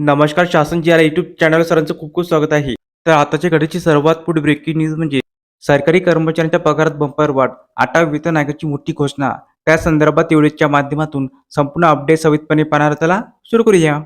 नमस्कार शासन जी R YouTube channel सरांचं खूप खूप स्वागत आहे. तर आताच्या घडीची सर्वात पुढे ब्रेकिंग न्यूज म्हणजे सरकारी कर्मचाऱ्यांच्या पगारात बंपर वाढ आठव्या वेतन आयोगाची मोठी घोषणा. त्या संदर्भात एवढेच्या माध्यमातून संपूर्ण अपडेट सवितपणे पाहणार त्याला सुरू करूया.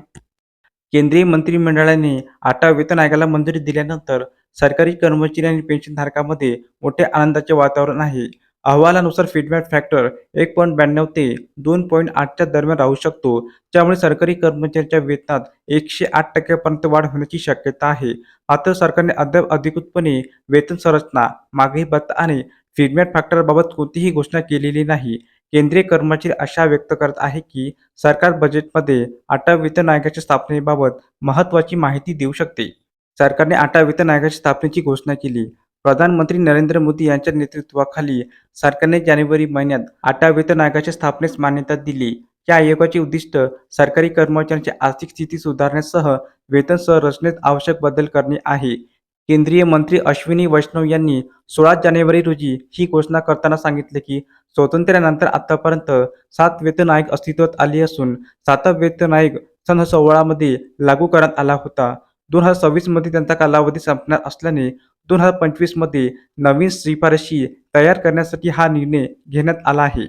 केंद्रीय मंत्रिमंडळाने आटा वेतन आयोगाला मंजुरी दिल्यानंतर सरकारी कर्मचारी आणि पेन्शनधारकांमध्ये मोठ्या आनंदाचे वातावरण आहे. अहवालानुसार फीडबॅक फॅक्टर एक पॉईंट ब्याण्णव ते दोन पॉईंट आठच्या दरम्यान राहू शकतो. त्यामुळे सरकारी कर्मचाऱ्यांच्या वेतनात एकशे आठ टक्क्यापर्यंत वाढ होण्याची शक्यता आहे. मात्र सरकारने अद्याप अधिकृतपणे वेतन संरचना मागणी भत्ता आणि फीडबॅक फॅक्टरबाबत कोणतीही घोषणा केलेली नाही. केंद्रीय कर्मचारी आशा व्यक्त करत आहे की सरकार बजेटमध्ये आटा वेतन आयोगाच्या स्थापनेबाबत महत्त्वाची माहिती देऊ शकते. सरकारने आटा वेतन आयोगाच्या स्थापनेची घोषणा केली. प्रधानमंत्री नरेंद्र मोदी यांच्या नेतृत्वाखाली सरकारने जानेवारी महिन्यात आठव्या वेतन आयोगाच्या स्थापनेस मान्यता दिली. या आयोगाचे उद्दिष्ट सरकारी कर्मचाऱ्यांची आर्थिक स्थिती सुधारण्यासह वेतन संरचनेत आवश्यक बदल करणे आहे. केंद्रीय मंत्री अश्विनी वैष्णव यांनी सोळा जानेवारी रोजी ही घोषणा करताना सांगितले की स्वातंत्र्यानंतर आतापर्यंत सात वेतन आयोग अस्तित्वात आले असून सातवा वेतन आयोग सन सोळामध्ये लागू करण्यात आला होता. दोन हजार सव्वीसमध्ये त्यांचा कालावधी संपणार असल्याने दोन हजार पंचवीसमध्ये नवीन शिफारशी तयार करण्यासाठी हा निर्णय घेण्यात आला आहे.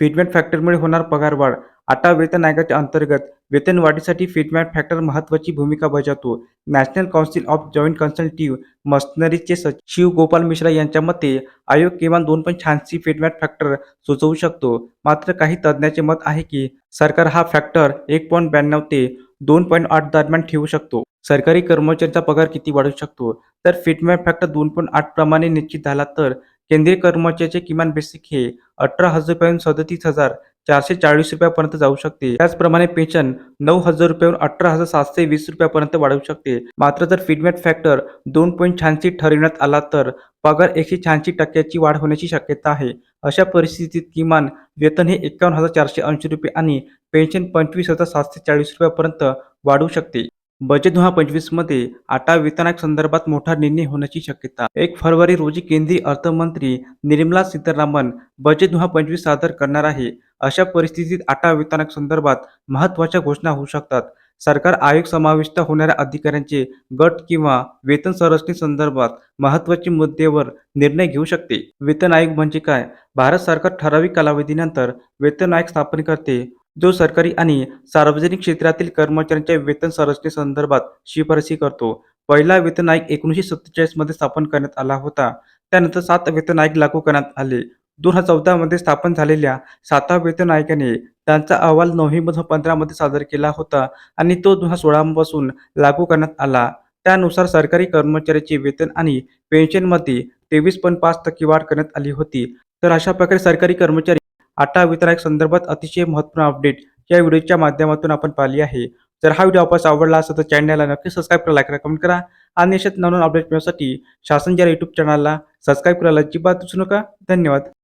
फीडबॅक फॅक्टरमुळे होणार पगारवाढ आता वेतन आयोगाच्या अंतर्गत वेतनवाढीसाठी फीडबॅक फॅक्टर महत्वाची भूमिका बजावतो. National council of joint consultative मशनरीचे सचिव गोपाल मिश्रा यांच्या मते आयोग किमान दोन पॉईंट शहाऐंशी फीडबॅक फॅक्टर सुचवू शकतो. मात्र काही तज्ज्ञांचे मत आहे की सरकार हा फॅक्टर एक पॉईंट ब्याण्णव ते दोन पॉईंट आठ दरम्यान ठेवू शकतो. सरकारी कर्मचाऱ्यांचा पगार किती वाढू शकतो? तर फीडबॅक फॅक्टर दोन पॉईंट आठ प्रमाणे निश्चित झाला तर केंद्रीय कर्मचाऱ्याचे किमान बेसिक हे अठरा हजार रुपयाहून सदतीस हजार चारशे चाळीस रुपयापर्यंत जाऊ शकते. त्याचप्रमाणे पेन्शन नऊ हजार रुपयाहून अठरा हजार सातशे वीस रुपयापर्यंत वाढवू शकते. मात्र जर फीडबॅक फॅक्टर दोन पॉईंट शहाऐंशी ठरविण्यात आला तर पगार एकशे शहाऐंशी टक्क्याची वाढ होण्याची शक्यता आहे. अशा परिस्थितीत किमान वेतन हे एकावन्न हजार चारशे ऐंशी रुपये आणि पेन्शन पंचवीस हजार सातशे चाळीस रुपयापर्यंत वाढू शकते. बजेट दोन हजार पंचवीसमध्ये आटा वेतन संदर्भात मोठा निर्णय होण्याची शक्यता. एक फरवरी रोजी केंद्रीय अर्थमंत्री निर्मला सीतारामन बजेट दोन हजार पंचवीस सादर करणार आहे. अशा परिस्थितीत आटा वेतन संदर्भात महत्त्वाच्या घोषणा होऊ शकतात. सरकार आयोग समाविष्ट होणाऱ्या अधिकाऱ्यांचे गट किंवा वेतन संरचनेसंदर्भात महत्त्वाच्या मुद्द्यावर निर्णय घेऊ शकते. वेतन आयोग म्हणजे काय? भारत सरकार ठराविक कालावधीनंतर वेतन आयोग स्थापन करते. जो सरकारी आणि सार्वजनिक क्षेत्रातील कर्मचाऱ्यांच्या वेतन संरचनेसंदर्भात शिफारसी करतो. पहिला वेतन आयोग एकोणीसशे सत्तेचाळीसमध्ये स्थापन करण्यात आला होता. त्यानंतर सात वेतन आयोग लागू करण्यात आले. दोन हजार चौदा मध्ये स्थापन झालेल्या सातव्या वेतन आयोगाने त्यांचा अहवाल नोव्हेंबर दोन हजार पंधरा मध्ये सादर केला होता आणि तो दोन हजार सोळा पासून लागू करण्यात आला. त्यानुसार सरकारी कर्मचाऱ्याचे वेतन आणि पेन्शनमध्ये तेवीस पॉईंट पाच टक्के वाढ करण्यात आली होती. तर अशा प्रकारे सरकारी कर्मचारी आटा वेतन संदर्भात अतिशय महत्त्वपूर्ण अपडेट या व्हिडिओच्या माध्यमातून आपण पाहिली आहे. जर हा व्हिडिओ आपल्याला आवडला असेल तर चॅनलला नक्की सबस्क्राईब करा लाईक करा कमेंट करा आणि अशाच नवीन अपडेट मिळण्यासाठी शासन ज्या युट्यूब चॅनलला सबस्क्राईब करायला अजिबात विसरू नका. धन्यवाद.